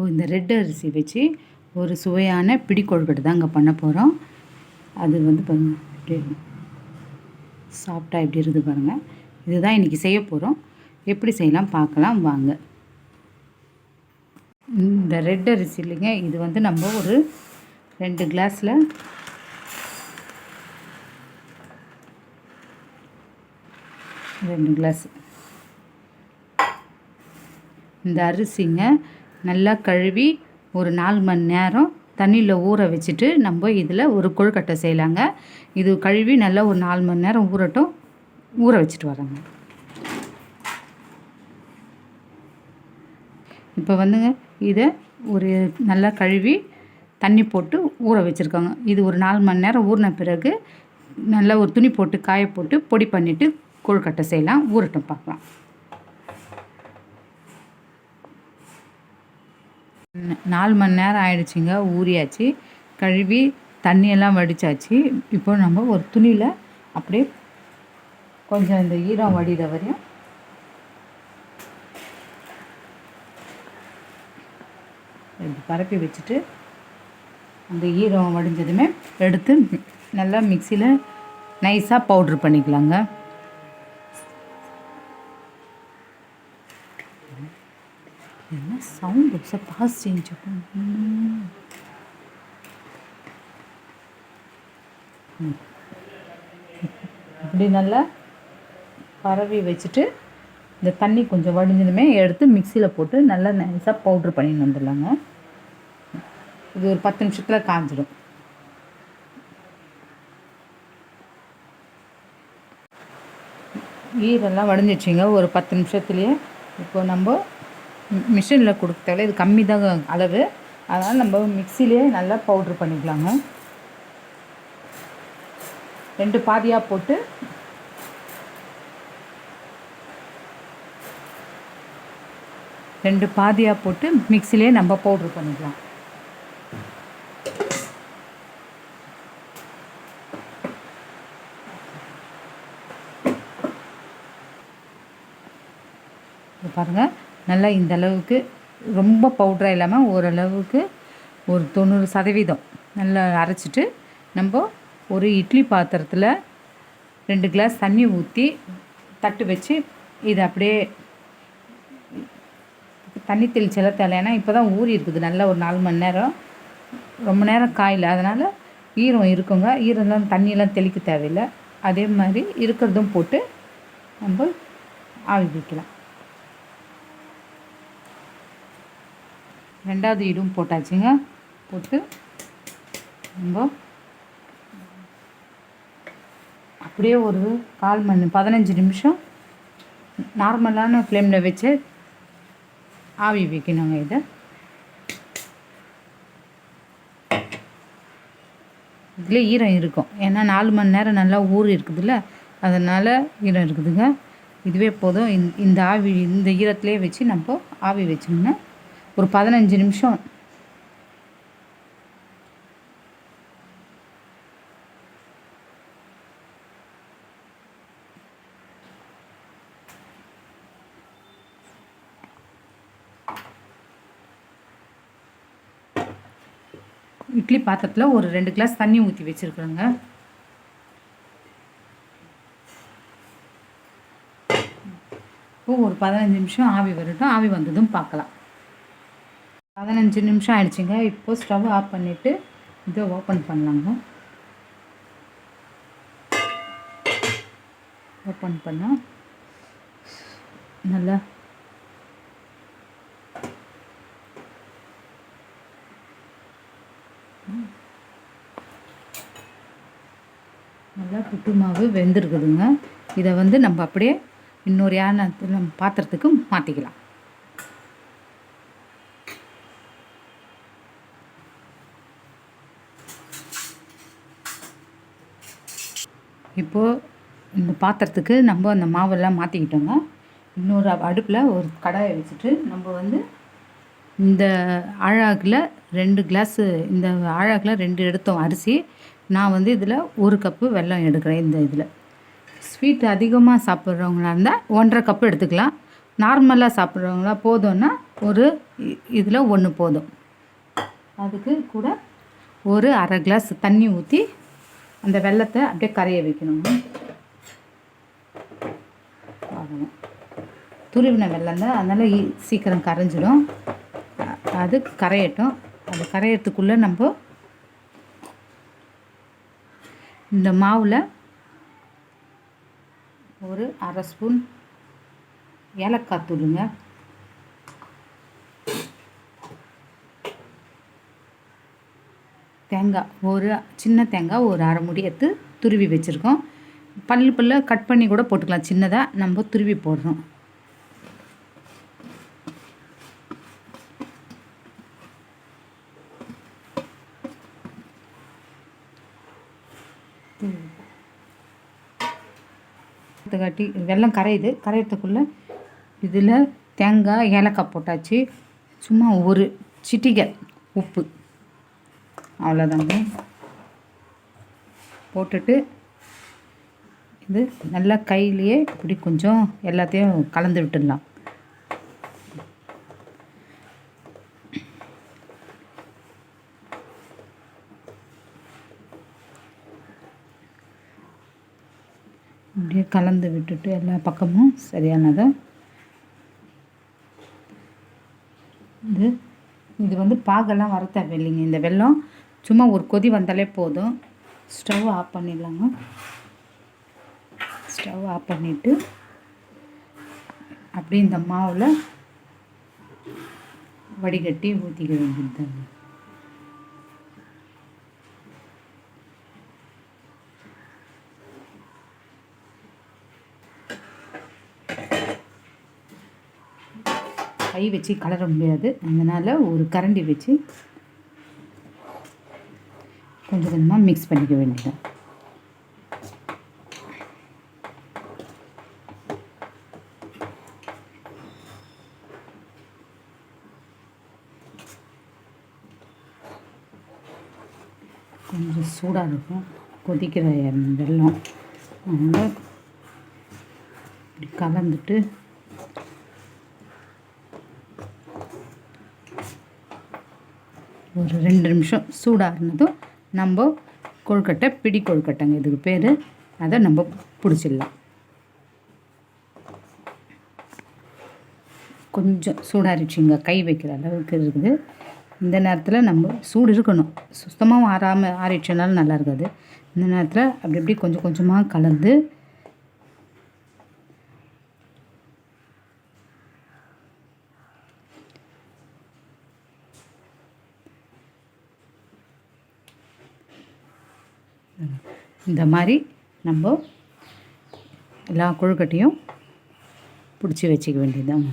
ஓ இந்த ரெட் அரிசி வச்சு ஒரு சுவையான பிடி கொழுக்கட்டை தாங்க பண்ண போகிறோம் அது வந்து பாருங்கள் எப்படி சாஃப்டாக எப்படி இருக்குது பாருங்கள் இதுதான் இன்றைக்கி செய்ய போகிறோம் எப்படி செய்யலாம் பார்க்கலாம் வாங்க. இந்த ரெட் அரிசி இல்லைங்க இது வந்து நம்ம ஒரு ரெண்டு கிளாஸில் ரெண்டு கிளாஸ் இந்த அரிசிங்க நல்லா கழுவி ஒரு நாலு மணி நேரம் தண்ணியில் ஊற வச்சுட்டு நம்ம இதில் ஒரு கொழுக்கட்டை செய்யலாங்க. இது கழுவி நல்லா ஒரு நாலு மணி நேரம் ஊறட்டும். ஊற வச்சுட்டு வரோங்க. இப்போ வந்துங்க இதை ஒரு நல்லா கழுவி தண்ணி போட்டு ஊற வச்சுருக்காங்க. இது ஒரு நாலு மணி நேரம் ஊறின பிறகு நல்லா ஒரு துணி போட்டு காய போட்டு பொடி பண்ணிவிட்டு கொழுக்கட்டை செய்யலாம். ஊறட்டும் பார்க்கலாம். நாலு மணி நேரம் ஆயிடுச்சுங்க ஊறியாச்சு. கழுவி தண்ணியெல்லாம் வடிச்சாச்சு. இப்போ நம்ம ஒரு துணியில் அப்படியே கொஞ்சம் இந்த ஈரம் வடிகிற வரையும் இப்படி பரப்பி வச்சுட்டு அந்த ஈரம் வடிஞ்சதுமே எடுத்து நல்லா மிக்சியில் நைஸாக பவுட்ரு பண்ணிக்கலாங்க. என்ன சவுண்ட் சார் பாஸ் சேஞ்ச் இப்படி நல்லா பரவி வச்சுட்டு இந்த தண்ணி கொஞ்சம் வடிஞ்சதுமே எடுத்து மிக்சியில் போட்டு நல்லா நைஸாக பவுட்ரு பண்ணின்னு வந்துடலாங்க இது ஒரு பத்து நிமிஷத்தில் காஞ்சிடும் ஈரெல்லாம் வடிஞ்சிடுச்சிங்க ஒரு பத்து நிமிஷத்துலேயே இப்போ நம்ம மிஷினில் கொடுத்தாலே இது கம்மி தான் அளவு. அதனால் நம்ம மிக்சிலே நல்லா பவுட்ரு பண்ணிக்கலாங்க. ரெண்டு பாதியாக போட்டு ரெண்டு பாதியாக போட்டு மிக்சிலேயே நம்ம பவுட்ரு பண்ணிக்கலாம். பாருங்கள் நல்லா இந்த அளவுக்கு ரொம்ப பவுட்ராக இல்லாமல் ஓரளவுக்கு ஒரு தொண்ணூறு சதவீதம் நல்லா அரைச்சிட்டு நம்ம ஒரு இட்லி பாத்திரத்தில் ரெண்டு கிளாஸ் தண்ணி ஊற்றி தட்டு வச்சு இதை அப்படியே தண்ணி தெளிச்செல்லாம் தேவையான இப்போ தான் ஊறி இருக்குது. நல்லா ஒரு நாலு மணி நேரம். ரொம்ப நேரம் காயில். அதனால் ஈரம் இருக்குங்க. ஈரம்லாம் தண்ணியெல்லாம் தெளிக்க தேவையில்லை. அதே மாதிரி இருக்கிறதும் போட்டு நம்ம ஆவி வைக்கலாம். ரெண்டாவது இடும் போட்டாச்சுங்க. போட்டு நம்ம அப்படியே ஒரு கால் மணி பதினஞ்சு நிமிஷம் நார்மலான ஃப்ளேமில் வச்சு ஆவி வைக்கணுங்க இதை. இதில் ஈரம் இருக்கும். ஏன்னா நாலு மணி நேரம் நல்லா ஊர் இருக்குதுல்ல அதனால் ஈரம் இருக்குதுங்க. இதுவே போதும். இந்த- ஆவி இந்த ஈரத்துலேயே வச்சு நம்ம ஆவி வச்சோம்னா ஒரு பதினஞ்சு நிமிஷம். இட்லி பாத்திரத்தில் ஒரு ரெண்டு கிளாஸ் தண்ணி ஊற்றி வச்சுருக்குறேங்க. இப்போ ஒரு பதினஞ்சு நிமிஷம் ஆவி வரட்டும். ஆவி வந்ததும் பார்க்கலாம் பதினஞ்சு நிமிஷம் ஆயிடுச்சுங்க. இப்போ ஸ்டவ் ஆஃப் பண்ணிவிட்டு இதை ஓப்பன் பண்ணலாங்க. ஓப்பன் பண்ணால் நல்லா நல்லா புட்டு மாவு வெந்திருக்குதுங்க. இதை வந்து நம்ம அப்படியே இன்னொரு யானத்தில் பாத்திரத்துக்கு மாற்றிக்கலாம் இப்போது இந்த பாத்திரத்துக்கு நம்ம அந்த மாவெல்லாம் மாற்றிக்கிட்டோங்க இன்னொரு அடுப்பில் ஒரு கடாயை வச்சுட்டு நம்ம வந்து இந்த ஆழாக்கில் ரெண்டு கிளாஸு இந்த ஆழாக்கில் ரெண்டு எடுத்தோம் அரிசி நான் வந்து இதில் ஒரு கப்பு வெல்லம் எடுக்கிறேன் இந்த இதில். ஸ்வீட் அதிகமாக சாப்பிட்றவங்களா இருந்தால் ஒன்றரை கப்பு எடுத்துக்கலாம். நார்மலாக சாப்பிட்றவங்களா போதும்னா ஒரு இதில் ஒன்று போதும். அதுக்கு கூட ஒரு அரை கிளாஸ் தண்ணி ஊற்றி அந்த வெள்ளத்தை அப்படியே கரைய வைக்கணும் அவ்வளவுதான். துருவின வெள்ளம் தான். அதனால் சீக்கிரம் கரைஞ்சிடும். அது கரையட்டும். அது கரையிறதுக்குள்ளே நம்ம இந்த மாவில் ஒரு அரை ஸ்பூன் ஏலக்காய் தூளுங்க. தேங்காய் ஒரு சின்ன தேங்காய் ஒரு அரை முடி எடுத்து துருவி வச்சுருக்கோம். பல்லு பல்ல கட் பண்ணி கூட போட்டுக்கலாம். சின்னதாக நம்ம துருவி போடுறோம். காட்டி வெள்ளம் கரையுது. கரையறதுக்குள்ளே இதில் தேங்காய் ஏலக்காய் போட்டாச்சு. சும்மா ஒரு சிட்டிகை உப்பு. அவ்வளோதாங்க. போட்டுட்டு இது நல்லா கையிலையே இப்படி கொஞ்சம் எல்லாத்தையும் கலந்து விட்டுடலாம். அப்படியே கலந்து விட்டுட்டு எல்லா பக்கமும் சரியானதை இது இது வந்து பாகெல்லாம் வர தேவையில்லைங்க. இந்த வெள்ளம் சும்மா ஒரு கொதி வந்தாலே போதும். ஸ்டவ் ஆஃப் பண்ணிடலாங்க. ஸ்டவ் ஆஃப் பண்ணிவிட்டு அப்படியே இந்த மாவில் வடிகட்டி ஊற்றிக்க வேண்டியதுதாங்க கை வச்சு கலர முடியாது. அதனால் ஒரு கரண்டி வச்சு கொஞ்சம் கொஞ்சமாக மிக்ஸ் பண்ணிக்க வேண்டியது கொஞ்சம் சூடாக இருக்கும். கொதிக்கிற வெள்ளம். அதனால் இப்படி கலந்துட்டு ஒரு ரெண்டு நிமிஷம் சூடாகினதும் நம்ம கொழுக்கட்டை பிடி கொழுக்கட்டைங்க. இதுக்கு பேர். அதை நம்ம பிடிச்சிடலாம். கொஞ்சம் சூடாரிச்சிங்க கை வைக்கிற அளவுக்கு இருக்குது. இந்த நேரத்தில் நம்ம சூடு இருக்கணும். சுத்தமாக ஆறாமல் ஆறிடுச்சுனாலும் நல்லா இருக்காது. இந்த நேரத்தில் அப்படி இப்படி கொஞ்சம் கொஞ்சமாக கலந்து இந்த மாதிரி நம்ம எல்லா கொழுக்கட்டையும் பிடிச்சி வச்சுக்க வேண்டியதுதான்.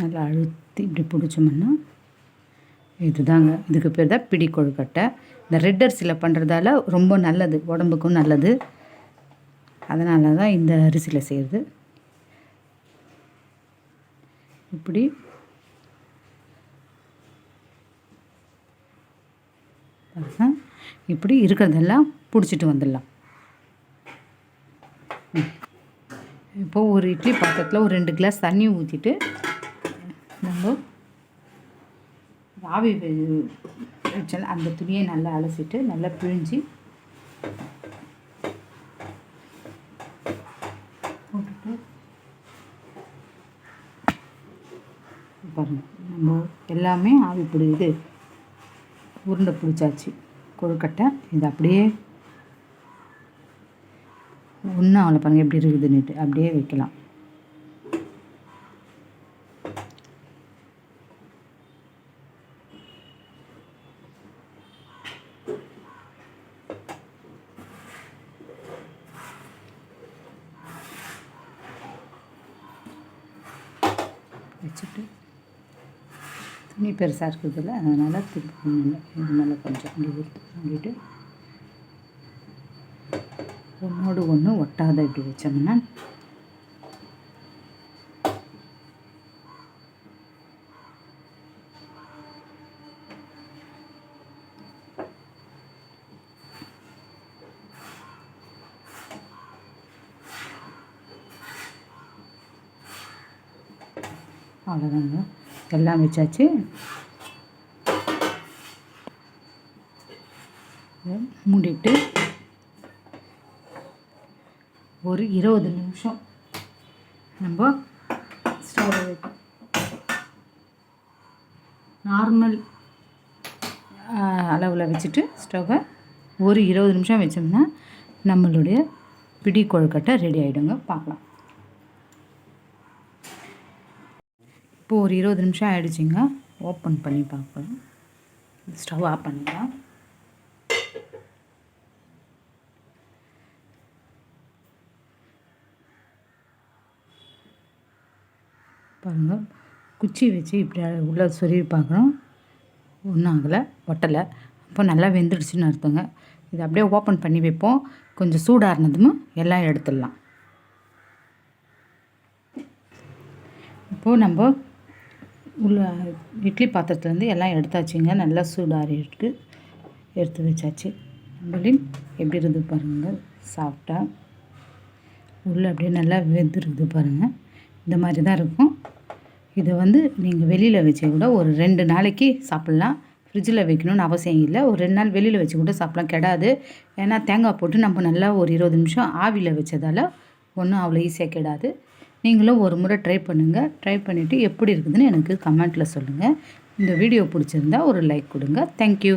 நல்லா அழுத்தி இப்படி பிடிச்சோம்னா இதுதாங்க. இதுக்கு பேர் தான் பிடி கொழுக்கட்டை. இந்த ரெட் அரிசியில் பண்ணுறதால ரொம்ப நல்லது உடம்புக்கும் நல்லது. அதனால தான் இந்த அரிசியில் செய்கிறது இப்படி இப்படி இருக்கிறதெல்லாம் பிடிச்சிட்டு வந்துடலாம். இப்போது இப்போ ஒரு இட்லி பாத்திரத்தில் ஒரு ரெண்டு கிளாஸ் தண்ணி ஊற்றிட்டு நம்ம ஆவி வச்சால் அந்த துணியை நல்லா அலசிட்டு நல்லா பிழிஞ்சு போட்டுட்டு பாருங்க. நம்ம எல்லாமே ஆவி பிடிக்குது. உருண்டை பிடிச்சாச்சு. கொழுக்கட்டை இது அப்படியே ஒன்றும் அவளை பாருங்க எப்படி இருக்குதுன்னுட்டு அப்படியே வைக்கலாம். வச்சுட்டு துணி பெருசாக இருக்கிறதில்ல அதனால் திருப்பி இது மேலே கொஞ்சம் அப்படி ஊற்று அப்படின்ட்டு ஒன்றோடு ஒன்று ஒட்டாத இப்படி வச்சோம்னா அவ்வளோதாங்க எல்லாம் வச்சாச்சு. மூடிட்டு ஒரு இருபது நிமிஷம் நம்ம ஸ்டவ் நார்மல் அளவில் வச்சுட்டு ஸ்டவ்வை ஒரு இருபது நிமிஷம் வச்சோம்னா நம்மளுடைய பிடி கொழுக்கட்டை ரெடி ஆகிடுங்க பார்க்கலாம். இப்போ ஒரு இருபது நிமிஷம் ஆகிடுச்சிங்க ஓப்பன் பண்ணி பார்க்கலாம் ஸ்டவ் ஆஃப் பண்ணிடலாம். பாருங்கள் குச்சி வச்சு இப்படி உள்ளே சொருவி பார்க்குறோம். ஒன்றும் ஆகலை. ஒட்டலை. அப்போ நல்லா வெந்துடுச்சுன்னு அர்த்தங்க. இதை அப்படியே ஓப்பன் பண்ணி வைப்போம். கொஞ்சம் சூடாறினதும் எல்லாம் எடுத்துடலாம். இப்போது நம்ம உள்ள இட்லி பாத்திரத்துலேருந்து எல்லாம் எடுத்தாச்சுங்க. நல்லா சூடாறி இருக்குது எடுத்து வச்சாச்சு. நம்மளின் எப்படி இருக்குது பாருங்கள் சாப்பிட்டா உள்ளே அப்படியே நல்லா வெந்துருக்குது பாருங்கள் இந்த மாதிரி தான் இருக்கும். இதை வந்து நீங்கள் வெளியில் வச்சு கூட ஒரு ரெண்டு நாளைக்கு சாப்பிட்லாம். ஃப்ரிட்ஜில் வைக்கணும்னு அவசியம் இல்லை. ஒரு ரெண்டு நாள் வெளியில் வச்சு கூட சாப்பிட்லாம். கெடாது. ஏன்னா தேங்காய் போட்டு நம்ம நல்லா ஒரு இருபது நிமிஷம் ஆவியில் வச்சதால் ஒன்றும் அவ்வளோ ஈஸியாக கெடாது. நீங்களும் ஒரு முறை ட்ரை பண்ணுங்கள் ட்ரை பண்ணிவிட்டு எப்படி இருக்குதுன்னு எனக்கு கமெண்ட்டில் சொல்லுங்கள் இந்த வீடியோ பிடிச்சிருந்தா ஒரு லைக் கொடுங்க. தேங்க்யூ